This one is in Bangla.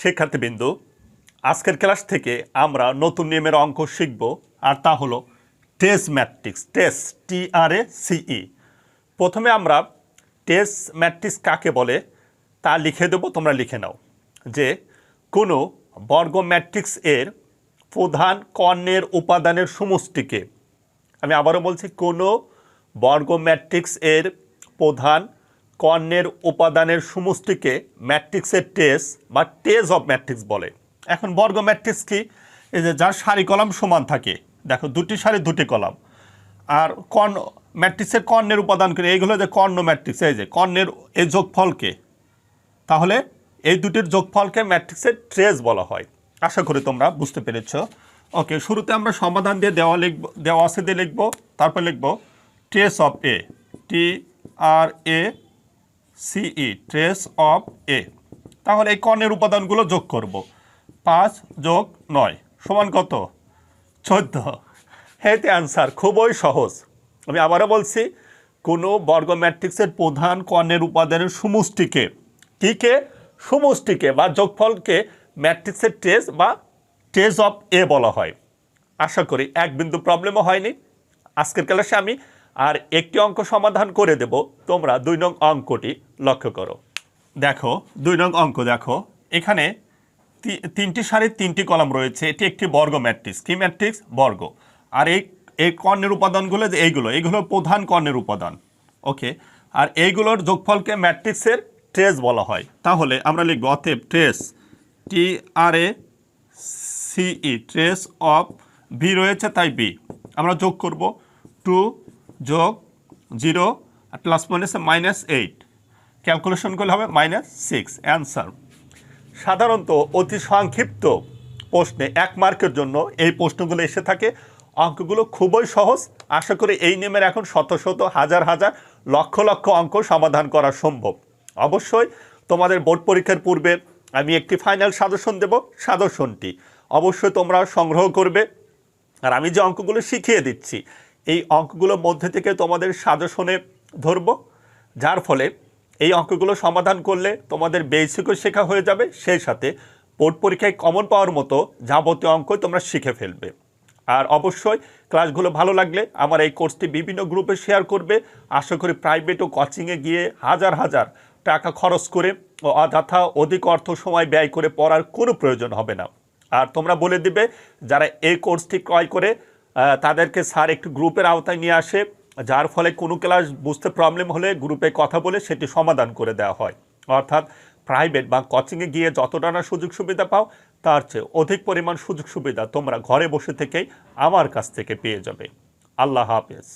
শিক্ষার্থীবৃন্দু, আজকের ক্লাস থেকে আমরা নতুন নিয়মের অঙ্ক শিখব, আর তা হলো টেস ম্যাট্রিক্স টেস টি আর এ সিই প্রথমে আমরা টেস ম্যাট্রিক্স কাকে বলে তা লিখে দেবো, তোমরা লিখে নাও, যে কোনো বর্গ ম্যাট্রিক্স এর প্রধান কর্ণের উপাদানের সমষ্টিকে, আমি আবারও বলছি, কোনো বর্গ ম্যাট্রিক্স এর প্রধান কর্ণের উপাদানের সমষ্টিকে ম্যাট্রিক্সের টেস বা টেস অফ ম্যাট্রিক্স বলে। এখন বর্গ ম্যাট্রিক্স কি? এই যে যার সারি কলাম সমান থাকে। দেখো, দুটি সারি, দুটি কলাম। আর কর্ণ ম্যাট্রিক্সের কর্ণের উপাদান করে, এইগুলো যে কর্ণ ম্যাট্রিক্স, এই যে কর্ণের এই যোগফলকে, তাহলে এই দুটির যোগফলকে ম্যাট্রিক্সের ট্রেস বলা হয়। আশা করি তোমরা বুঝতে পেরেছ। ওকে, শুরুতে আমরা সমাধান দিয়ে দেওয়া লিখব, দেওয়া আছে দিয়ে লিখব, তারপর লিখব ট্রেস অফ এ, টি আর এ সিই ট্রেস অফ এ তাহলে এই কর্ণের উপাদানগুলো যোগ করব। পাঁচ যোগ নয়, সমান কত? চোদ্দ। হেতে অ্যান্সার খুবই সহজ। আমি আবারও বলছি, কোনো বর্গ ম্যাট্রিক্সের প্রধান কর্ণের উপাদানের সমষ্টিকে, কীকে? সমষ্টিকে বা যোগফলকে ম্যাট্রিক্সের ট্রেস বা ট্রেস অফ এ বলা হয়। আশা করি এক বিন্দু প্রবলেমও হয়নি। আজকের ক্লাসে আমি আর একটি অঙ্ক সমাধান করে দেব। তোমরা দুই নং অঙ্কটি লক্ষ্য করো। দেখো, দুই নং অঙ্ক দেখো। এখানে তিনটি সারির তিনটি কলাম রয়েছে। এটি একটি বর্গ ম্যাট্রিক্স। কি ম্যাট্রিক্স? বর্গ। আর এই এই কর্ণের উপাদানগুলো যে এইগুলো এইগুলো প্রধান কর্ণের উপাদান। ওকে? আর এইগুলোর যোগফলকে ম্যাট্রিক্সের ট্রেস বলা হয়। তাহলে আমরা লিখব অতএব ট্রেস টি আর এ সিই ট্রেস অফ বি রয়েছে তাই বি। আমরা যোগ করব টু যোগ জিরো আর প্লাস মাইনাসে মাইনাস এইট ক্যালকুলেশন করলে হবে মাইনাস সিক্স অ্যান্সার সাধারণত অতি সংক্ষিপ্ত প্রশ্নে এক মার্কের জন্য এই প্রশ্নগুলো এসে থাকে। অঙ্কগুলো খুবই সহজ। আশা করি এই নিয়মের এখন শত শত, হাজার হাজার, লক্ষ লক্ষ অঙ্ক সমাধান করা সম্ভব। অবশ্যই তোমাদের বোর্ড পরীক্ষার পূর্বে আমি একটি ফাইনাল সাজেশন দেব সাজেশনটি অবশ্যই তোমরা সংগ্রহ করবে। আর আমি যে অঙ্কগুলো শিখিয়ে দিচ্ছি এই অঙ্কগুলোর মধ্যে থেকে তোমাদের সাজেশনে ধরবো, যার ফলে এই অঙ্কগুলো সমাধান করলে তোমাদের বেসিকও শেখা হয়ে যাবে, সেই সাথে বোর্ড পরীক্ষায় কমন পাওয়ার মতো যাবতীয় অঙ্কই তোমরা শিখে ফেলবে। আর অবশ্যই ক্লাসগুলো ভালো লাগলে আমার এই কোর্সটি বিভিন্ন গ্রুপে শেয়ার করবে। আশা করি প্রাইভেট ও কোচিংয়ে গিয়ে হাজার হাজার টাকা খরচ করে ও অযথা অধিক অর্থ সময় ব্যয় করে পড়ার কোনো প্রয়োজন হবে না। আর তোমরা বলে দিবে, যারা এই কোর্সটি ক্রয় করে তাদেরকে স্যার একটু গ্রুপের আওতায় নিয়ে আসে, যার ফলে কোনো ক্লাস বুঝতে প্রবলেম হলে গ্রুপে কথা বলে সেটি সমাধান করে দেওয়া হয়। অর্থাৎ প্রাইভেট বা কোচিংয়ে গিয়ে যতটা না সুযোগ সুবিধা পাও, তার চেয়ে অধিক পরিমাণ সুযোগ সুবিধা তোমরা ঘরে বসে থেকেই আমার কাছ থেকে পেয়ে যাবে। আল্লাহ হাফেজ।